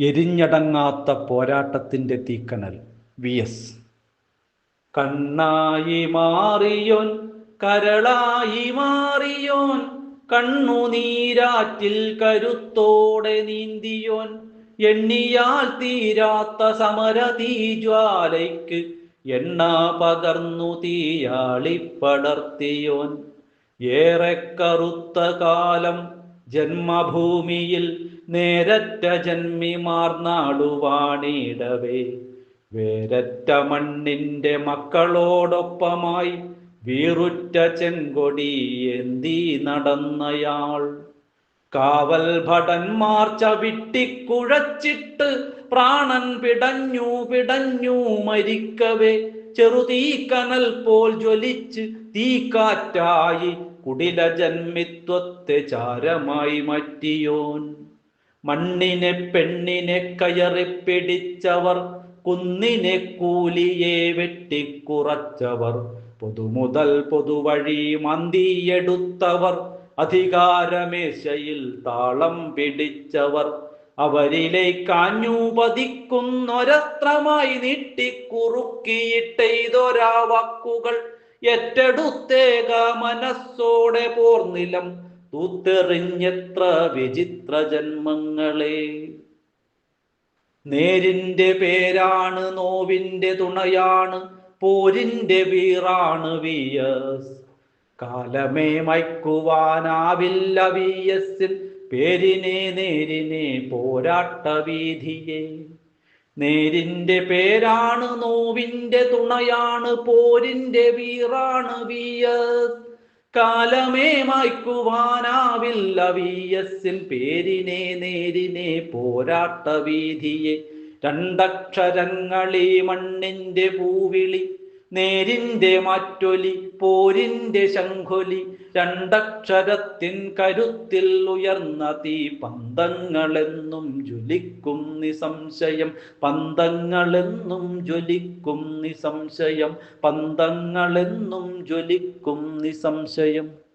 എരിഞ്ഞടങ്ങാത്ത പോരാട്ടത്തിന്റെ തീക്കനൽ V S. കണ്ണായി മാറിയോൻ കരളായി മാറിയോൻ കണ്ണുനീരാറ്റിൽ കരുത്തോടെ നീന്തിയോൻ എണ്ണിയാൽ തീരാത്ത സമരതീജ്വാലയ്ക്ക് എണ്ണ പകർന്നു തീയാളി പടർത്തിയോൻ. ഏറെ കറുത്ത കാലം ജന്മഭൂമിയിൽ നേരറ്റ ജന്മിമാർ നാടുവാണിടവേ. വേരറ്റ മണ്ണിന്റെ മക്കളോടൊപ്പമായി വീറുറ്റ ചെങ്കൊടി എന്തി നടന്നയാൾ. കാവൽ ഭടന്മാർ ചവിട്ടിക്കുഴച്ചിട്ട് പ്രാണൻ പിടഞ്ഞു പിടഞ്ഞു മരിക്കവേ. ചെറുതീക്കനൽ പോൽ ജ്വലിച്ച് തീക്കാറ്റായി കുടില ജന്മിത്വത്തെ ചാരമായി മാറ്റിയോൻ. മണ്ണിനെ പെണ്ണിനെ കയറി പിടിച്ചവർ കുന്നിനെ കൂലിയെ വെട്ടിക്കുറച്ചവർ പൊതുമുതൽ പൊതുവഴി മന്തിയെടുത്തവർ അധികാരമേശയിൽ താളം പിടിച്ചവർ അവരിലേക്കാഞ്ഞു പതിക്കുന്നൊരസ്ത്രമായി നീട്ടിക്കുറുക്കിയിട്ടെയ്തൊരാ വാക്കുകൾ ഏറ്റെടുത്തേക മനസ്സോടെ പോർനിലം തൂത്തെറിഞ്ഞെത്ര വിചിത്ര ജന്മങ്ങളെ. നേരിന്റെ പേരാണ് നോവിന്റെ തുണയാണ് പോരിന്റെ വീറാണ് വിയസ് കാലമേ മയക്കുവാനാവില്ല വി എസിൽ പേരിനെ നേരിനെ പോരാട്ട വീതിയെ നേരിന്റെ പേരാണ് നോവിന്റെ തുണയാണ് പോരിന്റെ വീറാണ് വി എസ് കാലമേ മായ്ക്കുവാനാവില്ല വി എസിൽ പേരിനെ നേരിനെ പോരാട്ട വീതിയെ രണ്ടക്ഷരങ്ങളീ മണ്ണിന്റെ പൂവിളി നേരിന്റെ മാറ്റൊലി പോരിന്റെ ശംഖൊലി രണ്ടക്ഷരത്തിൻ കരുത്തിൽ ഉയർന്ന തീ പന്തങ്ങളെന്നും ജ്വലിക്കും നിസംശയം. പന്തങ്ങളെന്നും ജ്വലിക്കും നിസംശയം. പന്തങ്ങളെന്നും ജ്വലിക്കും നിസംശയം.